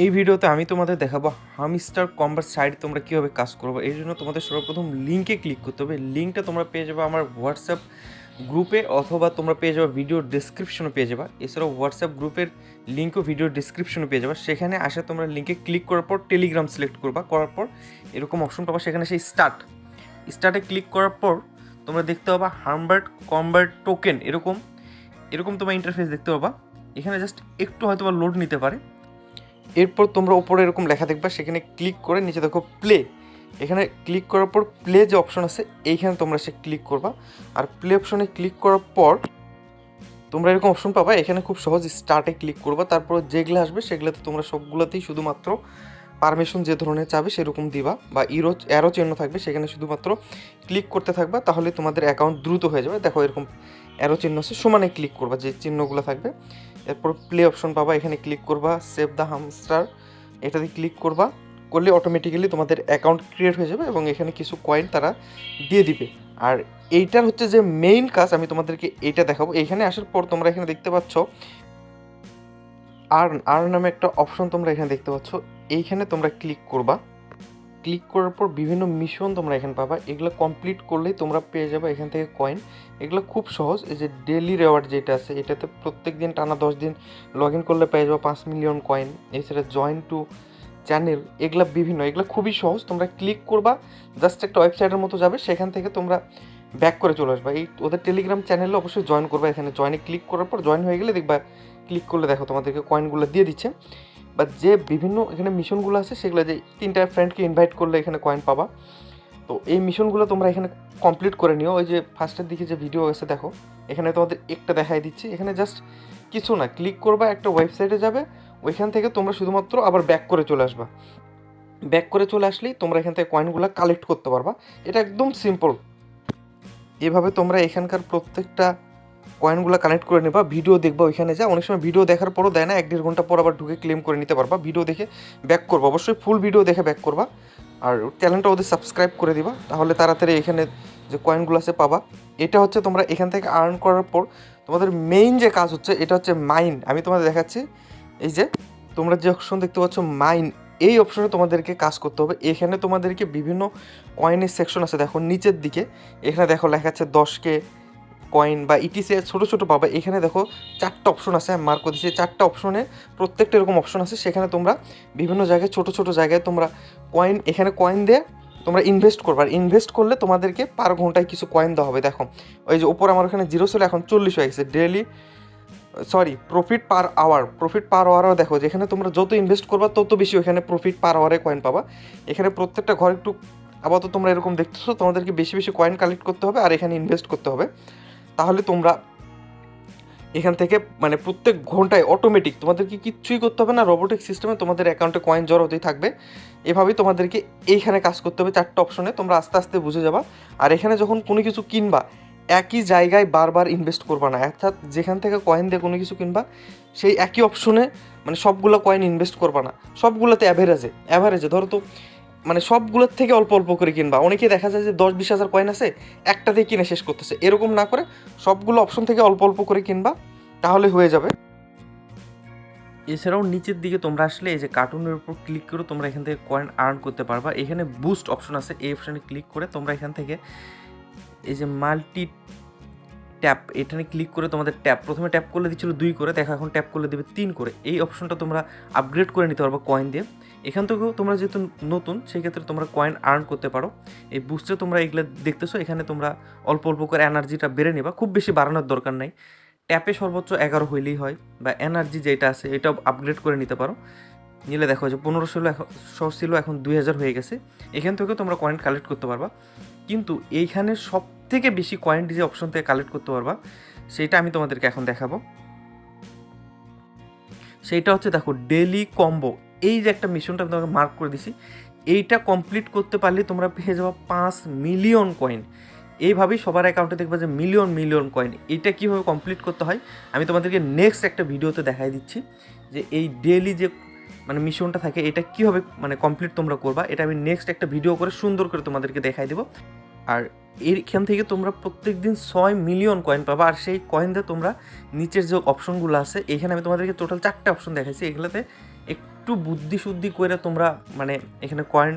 এই ভিডিওতে আমি তোমাদের দেখাবো হামস্টার কম্বার সাইট তোমরা কীভাবে কাজ করব। এই জন্য তোমাদের সর্বপ্রথম লিঙ্কে ক্লিক করতে হবে। লিঙ্কটা তোমরা পেয়ে যাবে আমার হোয়াটসঅ্যাপ গ্রুপে অথবা তোমরা পেয়ে যাবে ভিডিও ডিসক্রিপশনে পেয়ে যাবে। এছাড়াও হোয়াটসঅ্যাপ গ্রুপের লিঙ্কও ভিডিও ডিসক্রিপশনে পেয়ে যাবে। সেখানে আসে তোমরা লিঙ্কে ক্লিক করার পর টেলিগ্রাম সিলেক্ট করবা। করার পর এরকম অপশন পাবা, সেখানে সেই স্টার্ট স্টার্টে ক্লিক করার পর তোমরা দেখতে পাবা হার্মবার্ট কম্বার্ট টোকেন এরকম এরকম তোমার ইন্টারফেস দেখতে পাবা। এখানে জাস্ট একটু হয়তো বা লোড নিতে পারে। এরপর তোমরা ওপরে এরকম লেখা দেখবা, সেখানে ক্লিক করে নিচে দেখো প্লে এখানে ক্লিক করার পর প্লে যে অপশন আছে, এইখানে তোমরা সে ক্লিক করবা। আর প্লে অপশনে ক্লিক করার পর তোমরা এরকম অপশন পাবা, এখানে খুব সহজ স্টার্টে ক্লিক করবা। তারপর যেগুলো আসবে, সেগুলোতে তোমরা সবগুলোতেই শুধুমাত্র পারমিশন যে ধরনের চাবে, সেরকম দিবা। বা ইরো অ্যারো চিহ্ন থাকবে, সেখানে শুধুমাত্র ক্লিক করতে থাকবা, তাহলে তোমাদের অ্যাকাউন্ট দ্রুত হয়ে যাবে। দেখো এরকম অ্যারো চিহ্ন আছে, সমানে ক্লিক করবা, যে চিহ্নগুলো থাকবে। এরপর প্লে অপশন পাবা, এখানে ক্লিক করবা সেভ দ্য হামস্টার এটাতে ক্লিক করবা, করলে অটোমেটিক্যালি তোমাদের অ্যাকাউন্ট ক্রিয়েট হয়ে যাবে এবং এখানে কিছু কয়েন তারা দিয়ে দিবে। আর এইটার হচ্ছে যে মেইন কাজ, আমি তোমাদেরকে এইটা দেখাবো। এইখানে আসার পর তোমরা এখানে দেখতে পাচ্ছ আর্ন আর্ন নামে একটা অপশন তোমরা এখানে দেখতে পাচ্ছ। এইখানে তোমরা ক্লিক করবা। ক্লিক করার পর বিভিন্ন মিশন তোমরা এখানে পাবা। এগুলো কমপ্লিট করলেই তোমরা পেয়ে যাবে এখান থেকে কয়েন এগুলো খুব সহজ, এই যে ডেলি রেওয়ার্ড যেটা আছে, এটাতে প্রত্যেক দিন টানা দশ দিন লগ ইন করলে পেয়ে যাব পাঁচ মিলিয়ন কয়েন এছাড়া জয়েন টু চ্যানেল এগুলো বিভিন্ন, এগুলো খুবই সহজ। তোমরা ক্লিক করবা জাস্ট একটা ওয়েবসাইটের মতো যাবে, সেখান থেকে তোমরা ব্যাক করে চলে আসবা। এই ওদের টেলিগ্রাম চ্যানেলে অবশ্যই জয়েন করবা এখানে। জয়েনে ক্লিক করার পর জয়েন হয়ে গেলে দেখবা ক্লিক করলে দেখো তোমাদেরকে কয়েনগুলো দিয়ে দিচ্ছে। বা যে বিভিন্ন এখানে মিশনগুলো আছে, সেগুলো যে তিনটা ফ্রেন্ডকে ইনভাইট করলে এখানে কয়েন পাবা। তো এই মিশনগুলো তোমরা এখানে কমপ্লিট করে নিও। ওই যে ফার্স্টের দিকে যে ভিডিও আছে, দেখো। এখানে তোমাদের একটা দেখাই দিচ্ছি। এখানে জাস্ট কিছু না ক্লিক করবা, একটা ওয়েবসাইটে যাবে। ওইখান থেকে তোমরা শুধুমাত্র আবার ব্যাক করে চলে আসবা। ব্যাক করে চলে আসলেই তোমরা এখান থেকে কয়েনগুলো কালেক্ট করতে পারবা। এটা একদম সিম্পল এভাবে তোমরা এখানকার প্রত্যেকটা কয়েনগুলো কানেক্ট করে নেবা ভিডিও দেখবা ওইখানে যা, অনেক সময় ভিডিও দেখার পরও দেয় না, এক দেড় ঘণ্টা পর আবার ঢুকে ক্লেম করে নিতে পারবা ভিডিও দেখে ব্যাক করবা, অবশ্যই ফুল ভিডিও দেখে ব্যাক করবা, আর চ্যানেলটা ওদের সাবস্ক্রাইব করে দিবা, তাহলে তাড়াতাড়ি এখানে যে কয়েনগুলো আছে পাবা, এটা হচ্ছে তোমরা এখান থেকে আর্ন করার পর তোমাদের মেইন যে কাজ হচ্ছে, এটা হচ্ছে মাইন আমি তোমাদের দেখাচ্ছি, এই যে তোমরা যে অপশন দেখতে পাচ্ছ মাইন এই অপশনে তোমাদেরকে কাজ করতে হবে, এখানে তোমাদেরকে বিভিন্ন কয়েনের সেকশন আছে, দেখো নিচের দিকে, এখানে দেখো লেখা আছে দশকে কয়েন বা ইটিসি ছোটো ছোটো পাবে এখানে দেখো চারটা অপশন আছে, আমি মার্ক দিচ্ছি চারটা অপশনে প্রত্যেকটা এরকম অপশন আছে। সেখানে তোমরা বিভিন্ন জায়গায়, ছোটো ছোটো জায়গায় তোমরা কয়েন এখানে কয়েন দিয়ে তোমরা ইনভেস্ট করবে। আর ইনভেস্ট করলে তোমাদেরকে পার ঘন্টায় কিছু কয়েন দেওয়া হবে। দেখো ওই যে ওপর আমার ওখানে জিরো ছিল, এখন চল্লিশ হয়ে গেছে। Daily sorry profit per hour profit per আওয়ারও দেখো, যেখানে তোমরা যত ইনভেস্ট করবা, তত বেশি ওখানে প্রফিট পার আওয়ারে কয়েন পাবা। এখানে প্রত্যেকটা ঘর একটু আপাতত তোমরা এরকম দেখতেছো, তোমাদেরকে বেশি বেশি কয়েন কালেক্ট করতে হবে, আর এখানে ইনভেস্ট করতে হবে। তাহলে তোমরা এখান থেকে মানে প্রত্যেক ঘন্টায় অটোমেটিক তোমাদেরকে কিচ্ছুই করতে হবে না রোবোটিক সিস্টেমে তোমাদের অ্যাকাউন্টে কয়েন জড় হতেই থাকবে। এভাবেই তোমাদেরকে এইখানে কাজ করতে হবে চারটে অপশনে তোমরা আস্তে আস্তে বুঝে যাবা। আর এখানে যখন কোনো কিছু কিনবা, একই জায়গায় বারবার ইনভেস্ট করবা না, অর্থাৎ যেখান থেকে কয়েন দিয়ে কোনো কিছু কিনবা, সেই একই অপশনে মানে সবগুলো কয়েন ইনভেস্ট করবা না। সবগুলোতে অ্যাভারেজে অ্যাভারেজে ধরো তো মানে সবগুলোর থেকে অল্প অল্প করে কিনবা। অনেকে দেখা যায় যে দশ বিশ হাজার কয়েন আছে একটাতেই কিনে শেষ করতেছে। এরকম না করে সবগুলো অপশন থেকে অল্প অল্প করে কিনবা, তাহলে হয়ে যাবে। এছাড়াও নিচের দিকে তোমরা আসলে এই যে কার্টুনের উপর ক্লিক করে তোমরা এখান থেকে কয়েন আর্ন করতে পারবা। এখানে বুস্ট অপশন আছে, এই অপশানে ক্লিক করে তোমরা এখান থেকে এই যে মাল্টি ট্যাপ, এখানে ক্লিক করে তোমাদের ট্যাপ। প্রথমে ট্যাপ করলে দিচ্ছিল দুই করে, দেখো এখন ট্যাপ করলে দেবে তিন করে। এই অপশনটা তোমরা আপগ্রেড করে নিতে পারব কয়েন দিয়ে। এখান থেকেও তোমরা যেহেতু নতুন, সেক্ষেত্রে তোমরা কয়েন আর্ন করতে পারো। এই বুস্টে তোমরা এগুলো দেখতেছো, এখানে তোমরা অল্প অল্প করে এনার্জিটা বেড়ে নিবা। খুব বেশি বাড়ানোর দরকার নাই। ট্যাপে সর্বোচ্চ এগারো হইলেই হয়, বা এনার্জি যেটা আছে, এটাও আপগ্রেড করে নিতে পারো। নিলে দেখো যে পনেরোশো এখন ছিল এখন দুই হাজার হয়ে গেছে। এখান থেকেও তোমরা কয়েন কালেক্ট করতে পারবা। কিন্তু এইখানে সব থেকে বেশি কয়েন যে অপশন থেকে কালেক্ট করতে পারবা। সেইটা আমি তোমাদেরকে এখন দেখাবো। সেইটা হচ্ছে দেখো ডেলি কম্বো এই যে একটা মিশনটা আমি তোমাকে মার্ক করে দিছি, এইটা কমপ্লিট করতে পারলে তোমরা পেয়ে যাব পাঁচ মিলিয়ন কয়েন এইভাবেই সবার অ্যাকাউন্টে দেখবে যে মিলিয়ন মিলিয়ন কয়েন এইটা কীভাবে কমপ্লিট করতে হয়, আমি তোমাদেরকে নেক্সট একটা ভিডিওতে দেখাই দিচ্ছি যে এই ডেলি যে মানে মিশনটা থাকে, এটা কীভাবে মানে কমপ্লিট তোমরা করবা, এটা আমি নেক্সট একটা ভিডিও করে সুন্দর করে তোমাদেরকে দেখাই দেবো। আর এইখান থেকে তোমরা প্রত্যেক দিন ছয় মিলিয়ন কয়েন পাবা, আর সেই কয়েন দিয়ে তোমরা নিচের যে অপশনগুলো আছে, এখানে আমি তোমাদেরকে টোটাল চারটে অপশন দেখাইছি। এগুলোতে একটু বুদ্ধি শুদ্ধি করে তোমরা মানে এখানে কয়েন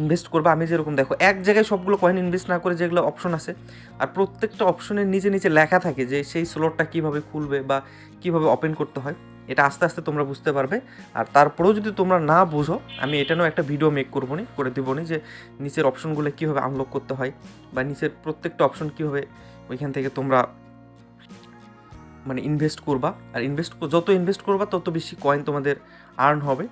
ইনভেস্ট করবে। আমি যেরকম দেখো, এক জায়গায় সবগুলো কয়েন ইনভেস্ট না করে যেগুলো অপশন আছে, আর প্রত্যেকটা অপশনের নিচে নিচে লেখা থাকে যে সেই স্লটটা কীভাবে খুলবে বা কীভাবে ওপেন করতে হয়। এটা আস্তে আস্তে তোমরা বুঝতে পারবে। আর তারপরেও যদি তোমরা না বুঝো, আমি এটা নিয়েও একটা ভিডিও মেক করব নি, করে দেবো নি যে নিচের অপশনগুলো কীভাবে আনলক করতে হয় বা নিচের প্রত্যেকটা অপশন কীভাবে ওইখান থেকে তোমরা মানে ইনভেস্ট করবা। আর ইনভেস্ট যত ইনভেস্ট করবা, তত বেশি কয়েন তোমাদের আর্ন হবে।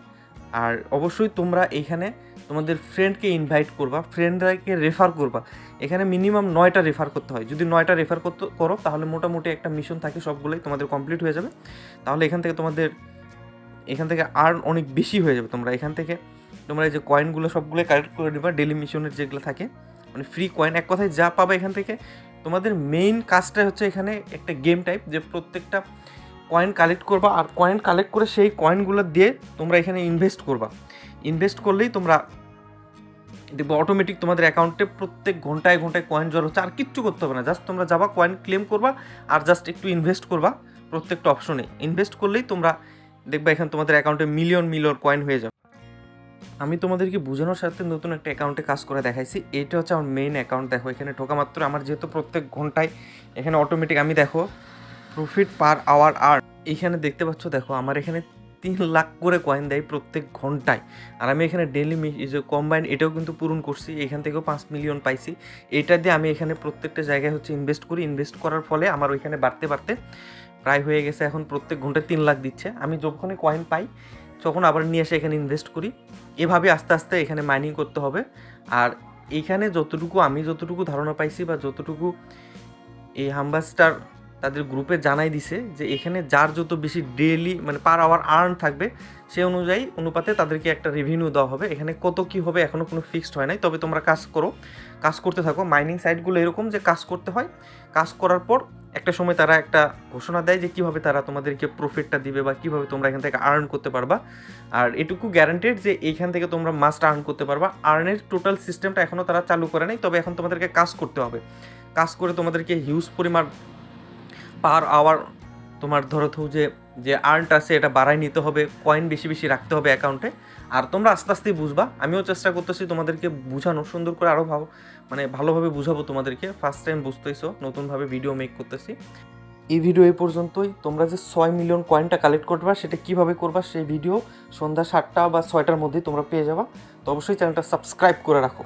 আর অবশ্যই তোমরা এইখানে তোমাদের ফ্রেন্ডকে ইনভাইট করবা ফ্রেন্ডরাকে রেফার করবা। এখানে মিনিমাম নয়টা রেফার করতে হয়। যদি নয়টা রেফার করতে, করো, তাহলে মোটামুটি একটা মিশন থাকে, সবগুলোই তোমাদের কমপ্লিট হয়ে যাবে। তাহলে এখান থেকে তোমাদের, এখান থেকে আর্ন অনেক বেশি হয়ে যাবে তোমরা। এখান থেকে তোমরা এই যে কয়েনগুলো সবগুলোই কালেক্ট করে নিবা ডেলি মিশনের যেগুলো থাকে। মানে ফ্রি কয়েন এক কথায় যা পাবে এখান থেকে। তোমাদের মেইন কাজটা হচ্ছে এখানে একটা গেম টাইপ যে প্রত্যেকটা কয়েন কালেক্ট করবা, আর কয়েন কালেক্ট করে সেই কয়েনগুলো দিয়ে তোমরা এখানে ইনভেস্ট করবা। ইনভেস্ট করলেই তোমরা দেখব অটোমেটিক তোমাদের অ্যাকাউন্টে প্রত্যেক ঘন্টায় ঘন্টায় কয়েন জড় হচ্ছে, আর কিচ্ছু করতে হবে না জাস্ট তোমরা যাবা কয়েন ক্লেম করবা, আর জাস্ট একটু ইনভেস্ট করবা, প্রত্যেকটা অপশনে ইনভেস্ট করলেই তোমরা দেখবা এখানে তোমাদের অ্যাকাউন্টে মিলিয়ন মিলিয়ন কয়েন হয়ে যাবে। আমি তোমাদেরকে বোঝানোর সাথে নতুন একটা অ্যাকাউন্টে কাজ করে দেখাইছি, এটা হচ্ছে আমার মেইন অ্যাকাউন্ট দেখো, এখানে ঢোকা মাত্র, আমার যেহেতু প্রত্যেক ঘন্টায় এখানে অটোমেটিক আমি, দেখো প্রফিট পার আওয়ার আর এইখানে দেখতে পাচ্ছ, দেখো, আমার এখানে তিন লাখ করে কয়েন দেয় প্রত্যেক ঘন্টায়। আর আমি এখানে ডেলি কম্বাইন এটাও কিন্তু পূরণ করছি, এখান থেকেও পাঁচ মিলিয়ন পাইছি। এটা দিয়ে আমি এখানে প্রত্যেকটা জায়গায় হচ্ছে ইনভেস্ট করি। ইনভেস্ট করার ফলে আমার ওইখানে বাড়তে বাড়তে প্রায় হয়ে গেছে এখন প্রত্যেক ঘন্টায় তিন লাখ দিচ্ছে। আমি যখনই কয়েন পাই, তখন আবার নিয়ে এসে এখানে ইনভেস্ট করি। এভাবে আস্তে আস্তে এখানে মাইনিং করতে হবে। আর এইখানে যতটুকু, আমি যতটুকু ধারণা পাইছি বা যতটুকু এই হাম্বাস্টার তাদের গ্রুপে জানাই দিছে যে এখানে যার যত বেশি ডেলি মানে পার আওয়ার আর্ন থাকবে, সে অনুযায়ী অনুপাতে তাদেরকে একটা রেভিনিউ দেওয়া হবে। এখানে কত কি হবে এখনও কোনো ফিক্সড হয় নাই। তবে তোমরা কাজ করো, কাজ করতে থাকো। মাইনিং সাইটগুলো এরকম যে কাজ করতে হয়, কাজ করার পর একটা সময় তারা একটা ঘোষণা দেয় যে কীভাবে তারা তোমাদেরকে প্রফিটটা দিবে বা কীভাবে তোমরা এখান থেকে আর্ন করতে পারবা। আর এটুকু গ্যারান্টেড যে এইখান থেকে তোমরা মাস্ট আর্ন করতে পারবা। আর্নের টোটাল সিস্টেমটা এখনও তারা চালু করে নাই, তবে এখন তোমাদেরকে কাজ করতে হবে। কাজ করে তোমাদেরকে হিউজ পরিমাণ পার আওয়ার তোমার ধরো তো যে যে আর্নটা আছে, এটা বাড়াই নিতে হবে কয়েন বেশি বেশি রাখতে হবে অ্যাকাউন্টে আর তোমরা আস্তে আস্তেই বুঝবা, আমিও চেষ্টা করতেছি তোমাদেরকে বুঝানো সুন্দর করে আরও ভালো মানে ভালোভাবে বুঝাবো তোমাদেরকে। ফার্স্ট টাইম বুঝতেইছো নতুনভাবে ভিডিও মেক করতেছি। এই ভিডিও এই পর্যন্তই। তোমরা যে ছয় মিলিয়ন কয়েনটা কালেক্ট করবা, সেটা কীভাবে করবা, সেই ভিডিও সন্ধ্যা সাতটা বা ছয়টার মধ্যেই তোমরা পেয়ে যাবা। তো অবশ্যই চ্যানেলটা সাবস্ক্রাইব করে রাখো।